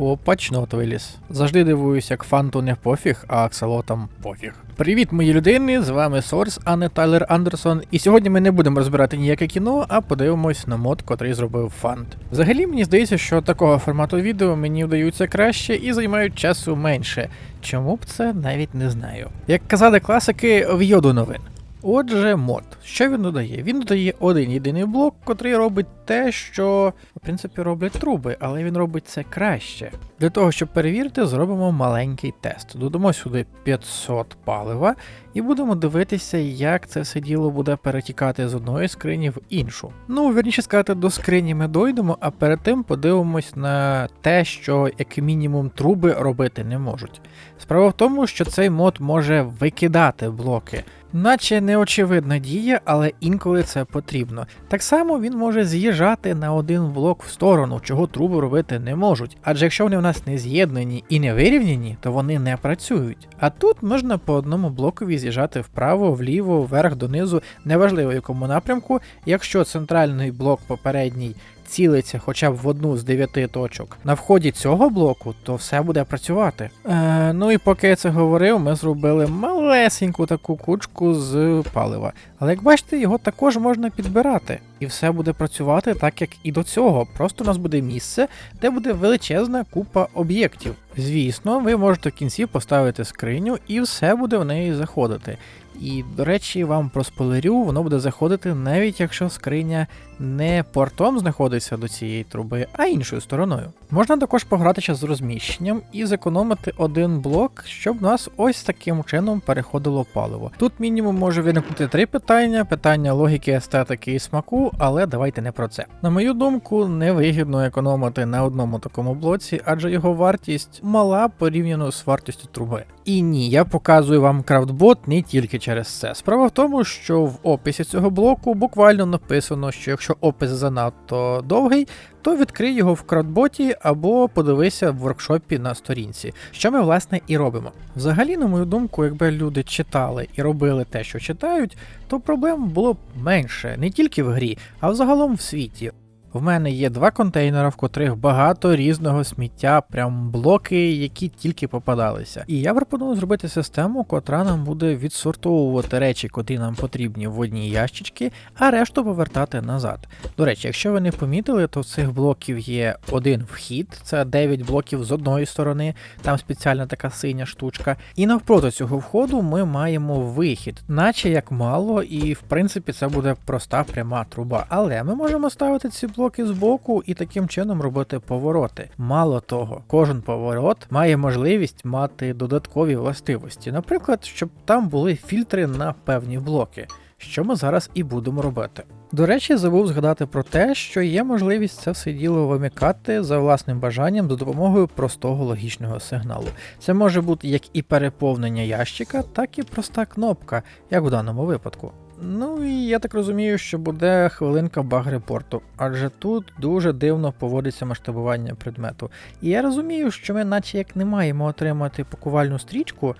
О, пачнот виліз. Завжди дивуюсь, як фанту не пофіг, а акселотам пофіг. Привіт, мої людини! З вами Сорс, а не Тайлер Андерсон. І сьогодні ми не будемо розбирати ніяке кіно, а подивимось на мод, котрий зробив фант. Взагалі мені здається, що такого формату відео мені вдаються краще і займають часу менше. Чому б це навіть не знаю. Як казали класики, в йоду новин. Отже, мод. Що він додає? Він додає один єдиний блок, котрий робить те, що в принципі роблять труби, але він робить це краще. Для того, щоб перевірити, зробимо маленький тест. Додамо сюди 500 палива і будемо дивитися, як це все діло буде перетікати з одної скрині в іншу. Ну, вірніше сказати, до скрині ми дойдемо, а перед тим подивимось на те, що як мінімум труби робити не можуть. Справа в тому, що цей мод може викидати блоки. Наче неочевидна дія, але інколи це потрібно. Так само він може з'їжджати на один блок в сторону, чого труби робити не можуть. Адже якщо вони в нас не з'єднані і не вирівняні, то вони не працюють. А тут можна по одному блокові з'їжджати вправо, вліво, вверх, донизу, неважливо якому напрямку. Якщо центральний блок попередній цілиться хоча б в одну з дев'яти точок на вході цього блоку, то все буде працювати. Е, ну і поки я це говорив, ми зробили малесеньку таку кучку з палива. Але як бачите, його також можна підбирати, і все буде працювати так, як і до цього. Просто у нас буде місце, де буде величезна купа об'єктів. Звісно, ви можете в кінці поставити скриню і все буде в неї заходити. І, до речі, вам проспойлерю, воно буде заходити навіть якщо скриня не портом знаходиться до цієї труби, а іншою стороною. Можна також погратися з розміщенням і зекономити один блок, щоб нас ось таким чином переходило паливо. Тут мінімум може виникнути три питання: питання логіки, естетики і смаку, але давайте не про це. На мою думку, невигідно економити на одному такому блоці, адже його вартість мала порівняно з вартістю труби. І ні, я показую вам крафтбот не тільки через це. Справа в тому, що в описі цього блоку буквально написано, що якщо опис занадто довгий, то відкрий його в крафтботі або подивися в воркшопі на сторінці, що ми власне і робимо. Взагалі, на мою думку, якби люди читали і робили те, що читають, то проблем було б менше не тільки в грі, а взагалом в світі. В мене є два контейнери, в котрих багато різного сміття, прям блоки, які тільки попадалися. І я пропоную зробити систему, котра нам буде відсортовувати речі, котрі нам потрібні в одні ящички, а решту повертати назад. До речі, якщо ви не помітили, то в цих блоків є один вхід, це 9 блоків з одної сторони, там спеціальна така синя штучка. І навпроти цього входу ми маємо вихід, наче як мало, і в принципі це буде проста пряма труба. Але ми можемо ставити ці блоки блоки збоку і таким чином робити повороти. Мало того, кожен поворот має можливість мати додаткові властивості, наприклад, щоб там були фільтри на певні блоки. Що ми зараз і будемо робити. До речі, забув згадати про те, що є можливість це все діло вимикати за власним бажанням за допомогою простого логічного сигналу. Це може бути як і переповнення ящика, так і проста кнопка, як в даному випадку. Ну і я так розумію, що буде хвилинка баг-репорту, адже тут дуже дивно поводиться масштабування предмету. І я розумію, що ми, наче як не маємо отримати пакувальну стрічку,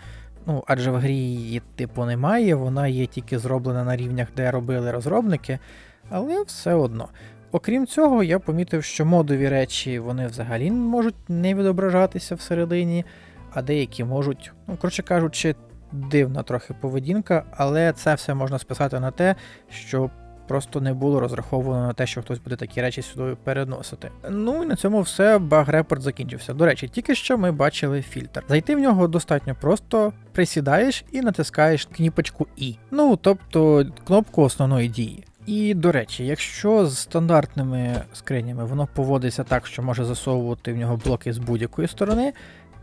ну адже в грі її типу немає, вона є тільки зроблена на рівнях, де робили розробники, але все одно. Окрім цього, я помітив, що модові речі вони взагалі можуть не відображатися всередині, а деякі можуть, ну коротше кажучи, дивна трохи поведінка, але це все можна списати на те, що просто не було розраховано на те, що хтось буде такі речі сюди переносити. Ну і на цьому все, баг-репорт закінчився. До речі, тільки що ми бачили фільтр. Зайти в нього достатньо просто присідаєш і натискаєш кніпочку І. Ну тобто кнопку основної дії. І до речі, якщо з стандартними скринями воно поводиться так, що може засовувати в нього блоки з будь-якої сторони,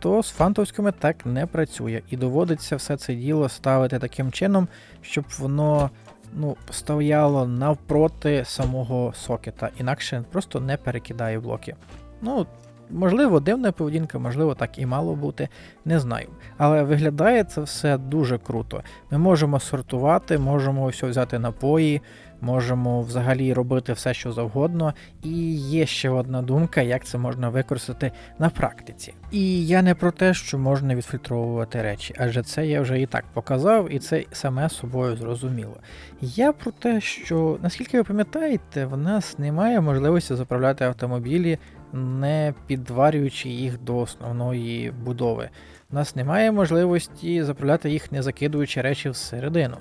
то з фантовськими так не працює. І доводиться все це діло ставити таким чином, щоб воно ну, стояло навпроти самого сокета, інакше просто не перекидає блоки. Ну, Можливо, дивна поведінка, можливо, так і мало бути, не знаю. Але виглядає це все дуже круто. Ми можемо сортувати, можемо все взяти напої, можемо взагалі робити все, що завгодно. І є ще одна думка, як це можна використати на практиці. І я не про те, що можна відфільтровувати речі, адже це я вже і так показав, і це саме собою зрозуміло. Я про те, що наскільки ви пам'ятаєте, в нас немає можливості заправляти автомобілі не підварюючи їх до основної будови. У нас немає можливості заправляти їх, не закидуючи речі всередину.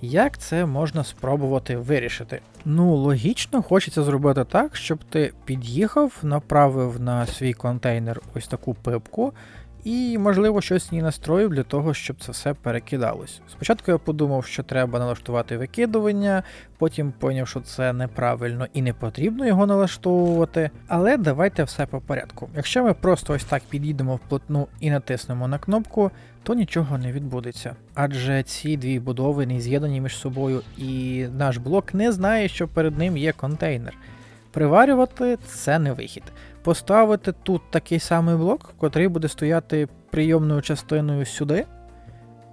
Як це можна спробувати вирішити? Ну, логічно, хочеться зробити так, щоб ти під'їхав, направив на свій контейнер ось таку пипку, і, можливо, щось в настроїв для того, щоб це все перекидалось. Спочатку я подумав, що треба налаштувати викидування, потім поняв, що це неправильно і не потрібно його налаштовувати. Але давайте все по порядку. Якщо ми просто ось так під'їдемо вплотну і натиснемо на кнопку, то нічого не відбудеться. Адже ці дві будови не з'єднані між собою, і наш блок не знає, що перед ним є контейнер. Приварювати це не вихід. Поставити тут такий самий блок, котрий буде стояти прийомною частиною сюди,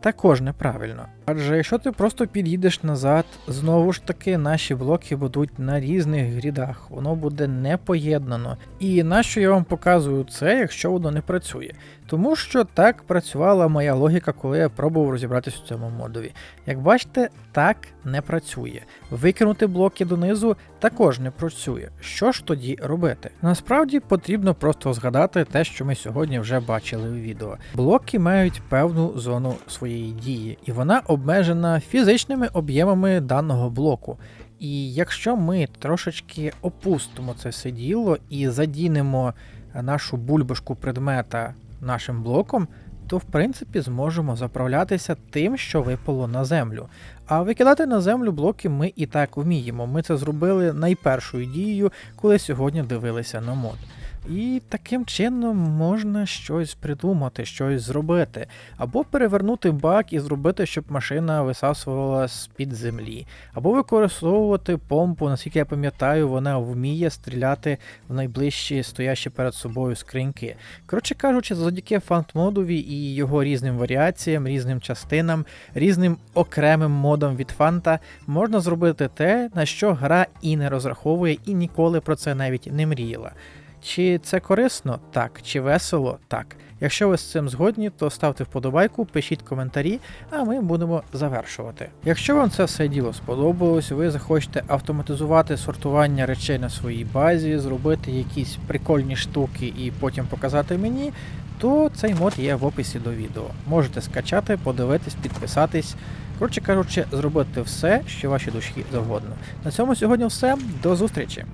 також неправильно. Адже якщо ти просто під'їдеш назад, знову ж таки наші блоки будуть на різних грідах, воно буде не поєднано. І нащо я вам показую це, якщо воно не працює? Тому що так працювала моя логіка, коли я пробував розібратися в цьому модові. Як бачите, так не працює. Викинути блоки донизу також не працює. Що ж тоді робити? Насправді потрібно просто згадати те, що ми сьогодні вже бачили у відео. Блоки мають певну зону своєї дії, і вона обмежена фізичними об'ємами даного блоку. І якщо ми трошечки опустимо це все діло і задінемо нашу бульбашку предмета нашим блоком, то в принципі зможемо заправлятися тим, що випало на землю. А викидати на землю блоки ми і так вміємо. Ми це зробили найпершою дією, коли сьогодні дивилися на мод. І таким чином можна щось придумати, щось зробити, або перевернути бак і зробити, щоб машина висасувала з-під землі, або використовувати помпу, наскільки я пам'ятаю, вона вміє стріляти в найближчі стоящі перед собою скриньки. Коротше кажучи, завдяки фантмодові і його різним варіаціям, різним частинам, різним окремим модам від фанта можна зробити те, на що гра і не розраховує, і ніколи про це навіть не мріяла. Чи це корисно? Так. Чи весело? Так. Якщо ви з цим згодні, то ставте вподобайку, пишіть коментарі, а ми будемо завершувати. Якщо вам це все діло сподобалось, ви захочете автоматизувати сортування речей на своїй базі, зробити якісь прикольні штуки і потім показати мені, то цей мод є в описі до відео. Можете скачати, подивитись, підписатись. Коротше кажучи, зробити все, що вашій душі завгодно. На цьому сьогодні все. До зустрічі!